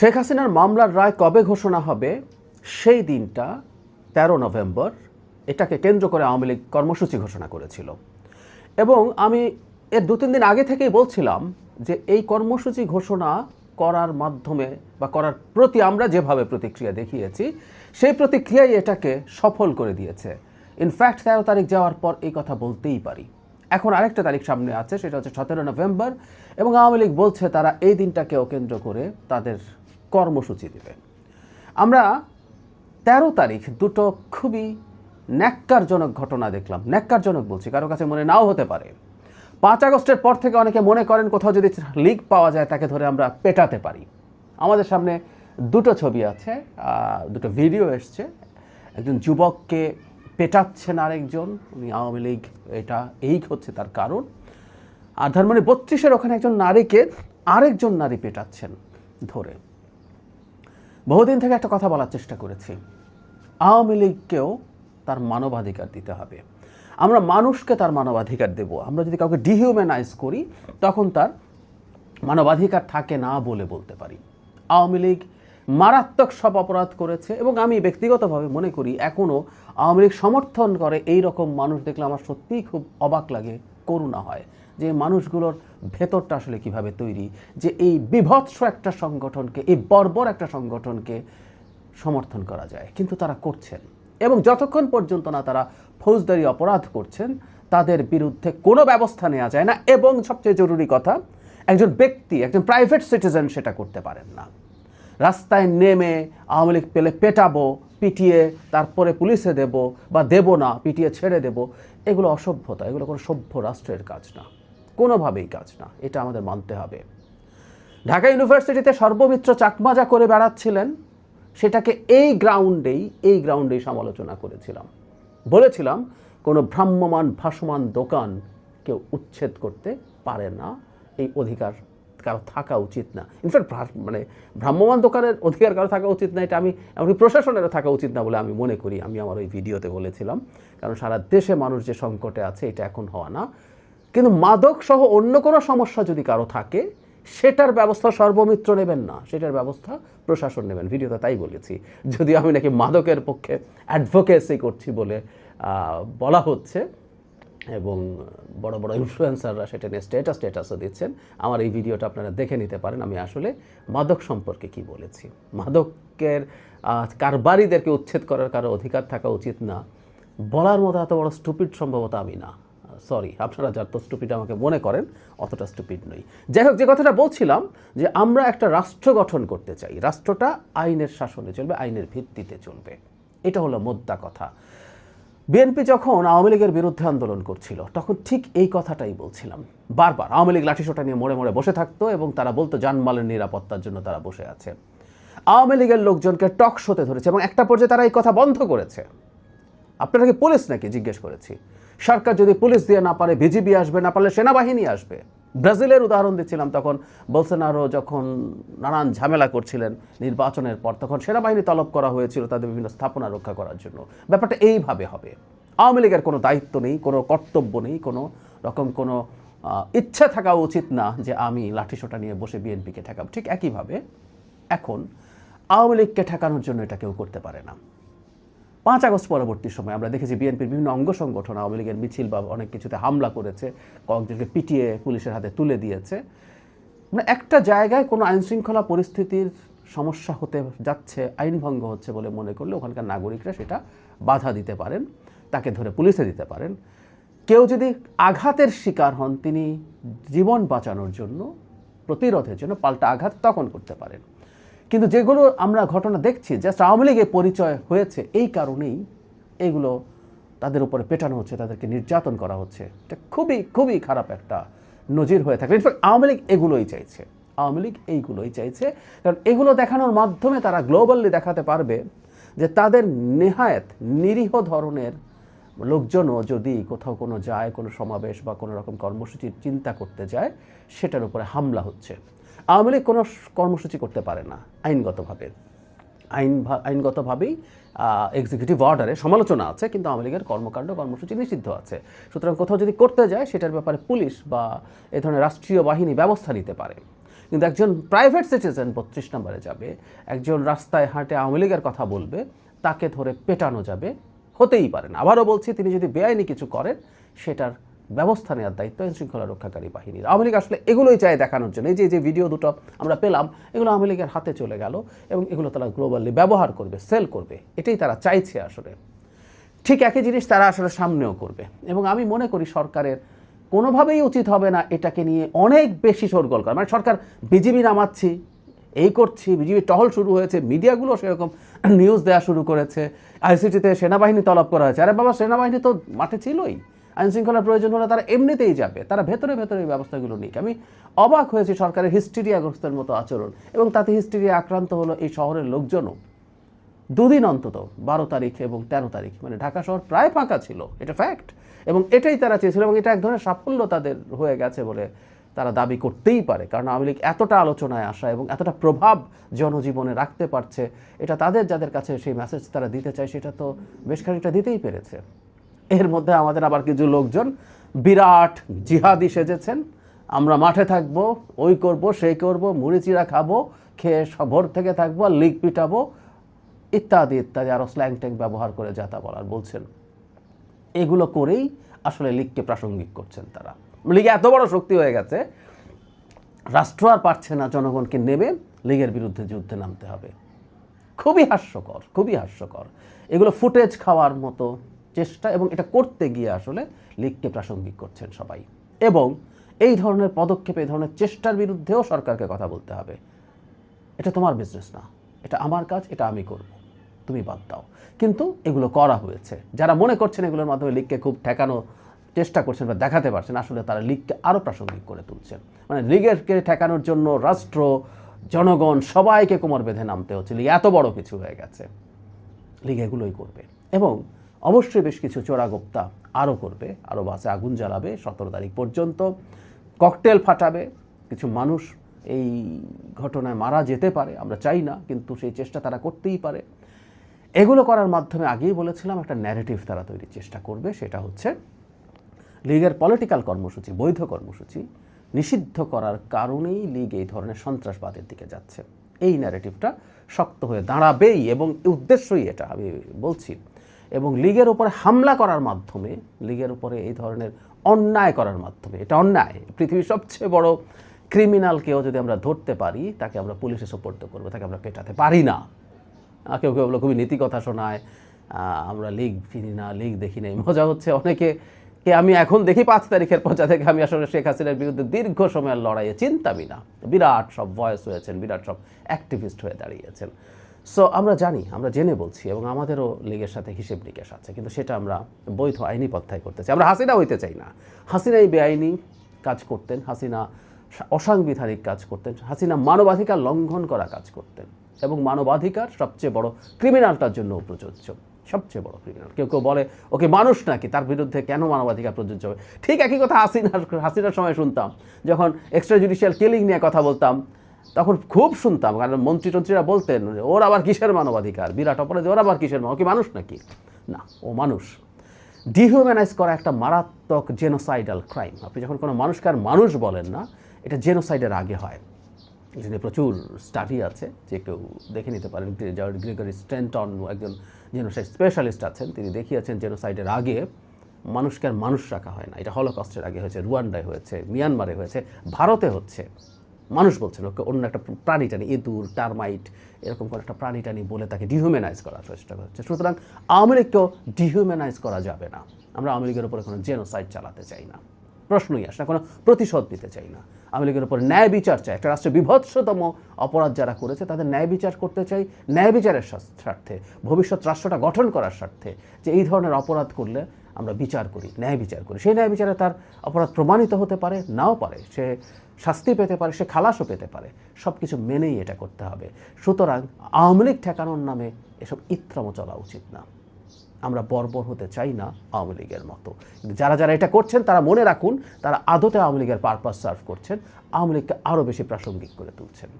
শেখ হাসিনার মামলার রায় কবে ঘোষণা হবে? সেই দিনটা, তেরো নভেম্বর, এটাকে কেন্দ্র করে আওয়ামী লীগ কর্মসূচি ঘোষণা করেছিল। এবং আমি এর দু তিন দিন আগে থেকেই বলছিলাম যে এই কর্মসূচি ঘোষণা করার মাধ্যমে বা করার প্রতি আমরা যেভাবে প্রতিক্রিয়া দেখিয়েছি, সেই প্রতিক্রিয়াই এটাকে সফল করে দিয়েছে। ইনফ্যাক্ট তেরো তারিখ যাওয়ার পর এই কথা বলতেই পারি। এখন আরেকটা তারিখ সামনে আছে, সেটা হচ্ছে সতেরো নভেম্বর, এবং আওয়ামী লীগ বলছে তারা এই দিনটাকেও কেন্দ্র করে তাদের কর্মসূচি দেবে। আমরা তেরো তারিখ দুটো খুবই ন্যাক্কারজনক ঘটনা দেখলাম। ন্যাক্কারজনক বলছি, কারও কাছে মনে নাও হতে পারে। পাঁচ আগস্টের পর থেকে অনেকে মনে করেন কোথাও যদি লিক পাওয়া যায়, তাকে ধরে আমরা পেটাতে পারি। আমাদের সামনে দুটো ছবি আছে দুটো ভিডিও এসছে। একজন যুবককে পেটাচ্ছেন আরেকজন, উনি আওয়ামী লীগ, এটা এই হচ্ছে তার কারণ। আর ধানমন্ডি বত্রিশের ওখানে একজন নারীকে আরেকজন নারী পেটাচ্ছেন ধরে। বহুদিন থেকে একটা কথা বলার চেষ্টা করেছি। আওয়ামী লীগকেও তার মানবাধিকার দিতে হবে। আমরা মানুষকে তার মানবাধিকার দেব। আমরা যদি কাউকে ডিহিউম্যানাইজ করি, তখন তার মানবাধিকার থাকে না বলে বলতে পারি। আওয়ামী লীগ মারাত্মক সব অপরাধ করেছে এবং আমি ব্যক্তিগতভাবে মনে করি এখনও আওয়ামী লীগ সমর্থন করে এই রকম মানুষ দেখলে আমার সত্যিই খুব অবাক লাগে, করুণা হয়। যে মানুষগুলোর ভেতরটা আসলে কীভাবে তৈরি, যে এই বিভৎস একটা সংগঠনকে, এই বর্বর একটা সংগঠনকে সমর্থন করা যায়। কিন্তু তারা করছেন এবং যতক্ষণ পর্যন্ত না তারা ফৌজদারি অপরাধ করছেন, তাদের বিরুদ্ধে কোনো ব্যবস্থা নেওয়া যায় না এবং সবচেয়ে জরুরি কথা, একজন ব্যক্তি, একজন প্রাইভেট সিটিজেন সেটা করতে পারেন না। রাস্তায় নেমে আওয়ামী লীগ পেলে পেটাবো, পিটিয়ে তারপরে পুলিশে দেব বা দেব না, পিটিয়ে ছেড়ে দেব, এগুলো অসভ্যতা, এগুলো কোনো সভ্য রাষ্ট্রের কাজ না। কোনোভাবেই কাজ না, এটা আমাদের মানতে হবে। ঢাকা ইউনিভার্সিটিতে সর্বমিত্র চাকমাজা করে বেড়াচ্ছিলেন, সেটাকে এই গ্রাউন্ডেই এই গ্রাউন্ডেই সমালোচনা করেছিলাম। বলেছিলাম, কোনো ভ্রাম্যমান ভাসমান দোকান কেউ উচ্ছেদ করতে পারে না, এই অধিকার কারও থাকা উচিত না। ইনফ্যাক্ট মানে ভ্রাম্যমান দোকানের অধিকার কারও থাকা উচিত না, এটা আমি, এমনকি প্রশাসনেরও থাকা উচিত না বলে আমি মনে করি, আমি আমার ওই ভিডিওতে বলেছিলাম। কারণ সারা দেশে মানুষ যে সংকটে আছে, এটা এখন হওয়া না। কিন্তু মাদক সহ অন্য কোনো সমস্যা যদি কারও থাকে, সেটার ব্যবস্থা সর্বমিত্র নেবেন না। সেটার ব্যবস্থা প্রশাসন নেবেন। ভিডিওতে তাই বলেছি। যদি আমি নাকি মাদকের পক্ষে অ্যাডভোকেসি করছি বলে বলা হচ্ছে এবং বড় বড় ইনফ্লুয়েন্সাররা সেটা নিয়ে স্ট্যাটাস স্ট্যাটাসও দিচ্ছেন। আমার এই ভিডিওটা আপনারা দেখে নিতে পারেন। আমি আসলে মাদক সম্পর্কে কি বলেছি? মাদকের কারবারিদেরকে উচ্ছেদ করার কারও অধিকার থাকা উচিত না। বলার মতো এত বড় স্টুপিড সম্ভবত আমি না। সরি, আপনারা যত স্টুপিড আমাকে মনে করেন, অতটা স্টুপিড নই। যাই হোক, যে কথাটা বলছিলাম, যে আমরা একটা রাষ্ট্র গঠন করতে চাই, রাষ্ট্রটা আইনের শাসনে চলবে, আইনের ভিত্তিতে চলবে। এটা হলো মোদ্দা কথা। বিএনপি যখন আওয়ামী লীগের বিরুদ্ধে আন্দোলন করছিল, তখন ঠিক এই কথাটাই বলছিলাম। বারবার আওয়ামী লীগ লাঠিসোটা নিয়ে মোড়ে মোড়ে বসে থাকতো এবং তারা বলতো জানমালের নিরাপত্তার জন্য তারা বসে আছে। আওয়ামী লীগের লোকজনকে টক শোতে ধরেছে এবং একটা পর্যায়ে তারা এই কথা বন্ধ করেছে। আপনারা কি পুলিশ নাকি? জিজ্ঞেস করেছি। সরকার যদি পুলিশ দিয়ে না পারে, বিজিবি আসবে, না পারলে সেনাবাহিনী আসবে। ব্রাজিলের উদাহরণ দিচ্ছিলাম তখন, বলসেনারো যখন নানান ঝামেলা করছিলেন নির্বাচনের পর, তখন সেনাবাহিনী তলব করা হয়েছিল তাদের বিভিন্ন স্থাপনা রক্ষা করার জন্য। ব্যাপারটা এইভাবে হবে। আওয়ামী লীগের কোনো দায়িত্ব নেই, কোনো কর্তব্য নেই, কোনো রকম কোনো ইচ্ছা থাকা উচিত না যে আমি লাঠিসোঁটা নিয়ে বসে বিএনপিকে ঠেকাব। ঠিক একইভাবে এখন আওয়ামী লীগকে ঠেকানোর জন্য এটা কেউ করতে পারে না। পাঁচ আগস্ট পরবর্তী সময় আমরা দেখেছি বিএনপির বিভিন্ন অঙ্গ সংগঠন, আওয়ামী লীগের মিছিল বা অনেক কিছুতে হামলা করেছে, কয়েকজনকে পিটিয়ে পুলিশের হাতে তুলে দিয়েছে। মানে একটা জায়গায় কোনো আইনশৃঙ্খলা পরিস্থিতির সমস্যা হতে যাচ্ছে, আইন ভঙ্গ হচ্ছে বলে মনে করলে ওখানকার নাগরিকরা সেটা বাধা দিতে পারেন, তাকে ধরে পুলিশে দিতে পারেন। কেউ যদি আঘাতের শিকার হন, তিনি জীবন বাঁচানোর জন্য, প্রতিরোধের জন্য পাল্টা আঘাত তখন করতে পারেন। কিন্তু যেগুলো আমরা ঘটনা দেখছি জাস্ট আওয়ামী লীগের পরিচয় হয়েছে, এই কারণেই এগুলো তাদের উপরে পেটানো হচ্ছে, তাদেরকে নির্যাতন করা হচ্ছে। এটা খুবই খুবই খারাপ একটা নজির হয়ে থাকে। ইনফ্যাক্ট আওয়ামী লীগ এগুলোই চাইছে। আওয়ামী লীগ এইগুলোই চাইছে। কারণ এগুলো দেখানোর মাধ্যমে তারা গ্লোবালি দেখাতে পারবে যে তাদের নেহায়েত নিরীহ ধরনের লোকজনও যদি কোথাও কোনো যায়, কোনো সমাবেশ বা কোনো রকম কর্মসূচির চিন্তা করতে যায়, সেটার উপরে হামলা হচ্ছে। আওয়ামী লীগ কোনো কর্মসূচি করতে পারে না, আইনগতভাবে। আইন আইনগতভাবেই এক্সিকিউটিভ অর্ডারে সমালোচনা আছে, কিন্তু আওয়ামী লীগের কর্মকাণ্ড, কর্মসূচি নিষিদ্ধ আছে। সুতরাং কোথাও যদি করতে যায়, সেটার ব্যাপারে পুলিশ বা এ ধরনের রাষ্ট্রীয় বাহিনী ব্যবস্থা নিতে পারে। কিন্তু একজন প্রাইভেট সিটিজেন বত্রিশ নম্বরে যাবে, একজন রাস্তায় হাঁটে আওয়ামী লীগের কথা বলবে, তাকে ধরে পেটানো যাবে, হতেই পারে না। আবারও বলছি, তিনি যদি বেআইনি কিছু করেন, সেটার ব্যবস্থা নেওয়ার দায়িত্ব আইন শৃঙ্খলা রক্ষাকারী বাহিনীর। আওয়ামী লীগ আসলে এগুলোই চায় দেখানোর জন্য। এই যে যে ভিডিও দুটো আমরা পেলাম, এগুলো আওয়ামী লীগের হাতে চলে গেল এবং এগুলো তারা গ্লোবালি ব্যবহার করবে সেল করবে। এটাই তারা চাইছে আসলে। ঠিক একই জিনিস তারা আসলে সামনেও করবে। এবং আমি মনে করি সরকারের কোনোভাবেই উচিত হবে না এটাকে নিয়ে অনেক বেশি শোরগোল করা। মানে সরকার বিজিবি নামাচ্ছি, এই করছি বিজিবি টহল শুরু হয়েছে, মিডিয়াগুলো সেরকম নিউজ দেওয়া শুরু করেছে আইসিটিতে সেনাবাহিনী তলব করা হয়েছে। আরে বাবা, সেনাবাহিনী তো মাঠে ছিলই। আইন শৃঙ্খলার প্রয়োজন হলে তারা এমনিতেই যাবে। তারা ভেতরে ভেতরে এই ব্যবস্থাগুলো নিক। আমি অবাক হয়েছি সরকারের হিস্টেরিয়াগ্রস্তের মতো আচরণ এবং তাতে হিস্টেরিয়া আক্রান্ত হলো এই শহরের লোকজনও। দুদিন অন্তত, বারো তারিখ এবং তেরো তারিখ মানে ঢাকা শহর প্রায় ফাঁকা ছিল, এটা ফ্যাক্ট এবং এটাই তারা চেয়েছিল এবং এটা এক ধরনের সাফল্য তাদের হয়ে গেছে বলে তারা দাবি করতেই পারে। কারণ আওয়ামী লীগ এতটা আলোচনায় আসা এবং এতটা প্রভাব জনজীবনে রাখতে পারছে, এটা তাদের, যাদের কাছে সেই মেসেজ তারা দিতে চায়, সেটা তো বেশ খানিকটা দিতেই পেরেছে। এর মধ্যে আমাদের আবার কিছু লোকজন বিরাট জিহাদি সেজেছেন। আমরা মাঠে থাকব, ওই করব, সেই করব, মুড়ি চিড়া খাব, খেয়ে ভোর থেকে থাকব, আর লিগ পিটাবো, ইত্যাদি ইত্যাদি আরও স্ল্যাং ট্যাং ব্যবহার করে যাতা বলার বলছেন। এগুলো করেই আসলে লিগকে প্রাসঙ্গিক করছেন তারা। লিগে এত বড় শক্তি হয়ে গেছে, রাষ্ট্র আর পারছে না জনগণকে নেবে লিগের বিরুদ্ধে যুদ্ধে নামতে হবে। খুবই হাস্যকর খুবই হাস্যকর। এগুলো ফুটেজ খাওয়ার মতো চেষ্টা এবং এটা করতে গিয়ে আসলে লীগকে প্রাসঙ্গিক করছেন সবাই। এবং এই ধরনের পদক্ষেপ, এই ধরনের চেষ্টার বিরুদ্ধেও সরকারকে কথা বলতে হবে। এটা তোমার বিজনেস না। এটা আমার কাজ, এটা আমি করব। তুমি বাদ দাও। কিন্তু এগুলো করা হয়েছে। যারা মনে করছেন এগুলোর মাধ্যমে লিগকে খুব ঠেকানো, চেষ্টা করছেন বা দেখাতে পারছেন, আসলে তারা লিগকে আরও প্রাসঙ্গিক করে তুলছেন। মানে লিগেরকে ঠেকানোর জন্য রাষ্ট্র, জনগণ সবাইকে কোমর বেঁধে নামতে হচ্ছে। লিগ এত বড় কিছু হয়ে গেছে। লিগ এগুলোই করবে। এবং অবশ্যই বেশ কিছু চোরাগোপ্তা আরও করবে আরও বাসে আগুন জ্বালাবে, সতেরো তারিখ পর্যন্ত ককটেল ফাটাবে, কিছু মানুষ এই ঘটনায় মারা যেতে পারে, আমরা চাই না, কিন্তু সেই চেষ্টা তারা করতেই পারে। এগুলো করার মাধ্যমে আগেই বলেছিলাম, একটা ন্যারেটিভ তারা তৈরির চেষ্টা করবে, সেটা হচ্ছে লীগের পলিটিক্যাল কর্মসূচি, বৈধ কর্মসূচি নিষিদ্ধ করার কারণেই লীগ এই ধরনের সন্ত্রাসবাদের দিকে যাচ্ছে। এই ন্যারেটিভটা শক্ত হয়ে দাঁড়াবেই, এবং উদ্দেশ্যই এটা, আমি বলছি। এবং লীগের উপরে হামলা করার মাধ্যমে, লীগের উপরে এই ধরনের অন্যায় করার মাধ্যমে, এটা অন্যায়, পৃথিবীর সবচেয়ে বড় ক্রিমিনালকেও যদি আমরা ধরতে পারি, তাকে আমরা পুলিশে সোপর্দ করব, তাকে আমরা পেটাতে পারি না। কেউ কেউ খুবই নীতি কথা শোনায় আমরা লিগ চিনি না, লিগ দেখি নাই। মজা হচ্ছে অনেকে কে আমি এখন দেখি পাঁচ তারিখের পর থেকে আমি আসলে শেখ হাসিনার বিরুদ্ধে দীর্ঘ সময়ের লড়াইয়ে চিন্তামি না বিরাট সব ভয়েস হয়েছেন, বিরাট সব অ্যাক্টিভিস্ট হয়ে দাঁড়িয়েছেন। সো আমরা জানি, আমরা জেনে বলছি এবং আমাদেরও লীগের সাথে হিসেব নিকেশ আছে, কিন্তু সেটা আমরা বৈধ আইনি পন্থায় করতে চাই। আমরা হাসিনা হইতে চাই না। হাসিনাই বেআইনি কাজ করতেন, হাসিনা অসাংবিধানিক কাজ করতেন, হাসিনা মানবাধিকার লঙ্ঘন করা কাজ করতেন এবং মানবাধিকার সবচেয়ে বড় ক্রিমিনালটার জন্য প্রযোজ্য, সবচেয়ে বড় ক্রিমিনাল। কেউ কেউ বলে, ওকে মানুষ নাকি, তার বিরুদ্ধে কেন মানবাধিকার প্রযোজ্য হবে? ঠিক একই কথা হাসিনার হাসিনার সময় শুনতাম, যখন এক্সট্রা জুডিশিয়াল কিলিং নিয়ে কথা বলতাম তখন খুব শুনতাম, কারণ মন্ত্রী টন্ত্রীরা বলতেন, ওর আবার কিসের মানবাধিকার? বিরাট অপরাধী, ওর আবার কিসের মান- ও কি মানুষ নাকি? না, ও মানুষ। ডিহিউম্যানাইজ করা একটা মারাত্মক জেনোসাইডাল ক্রাইম আপনি যখন কোনো মানুষকে আর মানুষ বলেন না, এটা জেনোসাইডের আগে হয়। এটা নিয়ে প্রচুর স্টাডি আছে, যে কেউ দেখে নিতে পারেন। গ্রেগরি স্টেন্টন একজন জেনোসাইড স্পেশালিস্ট আছেন, তিনি দেখিয়েছেন জেনোসাইডের আগে মানুষকে আর মানুষ রাখা হয় না। এটা হলোকস্টের আগে হয়েছে রুয়ান্ডায় হয়েছে মিয়ানমারে হয়েছে, ভারতে হচ্ছে। মানুষ বলছেন, ওকে অন্য একটা প্রাণী টানি ইঁদুর, টার্মাইট, এরকম করে একটা প্রাণী টানি বলে তাকে ডিহিউম্যানাইজ করার চেষ্টা করছে। সুতরাং আওয়ামী ডিহিউম্যানাইজ করা যাবে না। আমরা আওয়ামী লীগের উপরে কোনো জেনোসাইড চালাতে চাই না। প্রশ্নই আসে না কোনো প্রতিশোধ নিতে চাই না। আওয়ামী লীগের উপর ন্যায় বিচার চাই। একটা রাষ্ট্রের বিভৎসতম অপরাধ যারা করেছে, তাদের ন্যায় বিচার করতে চাই। ন্যায় বিচারের স্বার্থে, ভবিষ্যৎ রাষ্ট্রটা গঠন করার স্বার্থে যে এই ধরনের অপরাধ করলে আমরা বিচার করি, ন্যায় বিচার করি। সেই ন্যায় বিচারে তার অপরাধ প্রমাণিত হতে পারে, নাও পারে। সে শাস্তি পেতে পারে, সে খালাসও পেতে পারে। সব কিছু মেনেই এটা করতে হবে। সুতরাং আওয়ামী লীগ ঠেকানোর নামে এসব ইত্রাম চলা উচিত না। আমরা বর্বর হতে চাই না আওয়ামী লীগের মতো। কিন্তু যারা যারা এটা করছেন, তারা মনে রাখুন, তারা আদতে আওয়ামী লীগের পারপাস সার্ভ করছেন। আওয়ামী লীগকে আরও বেশি প্রাসঙ্গিক করে তুলছেন।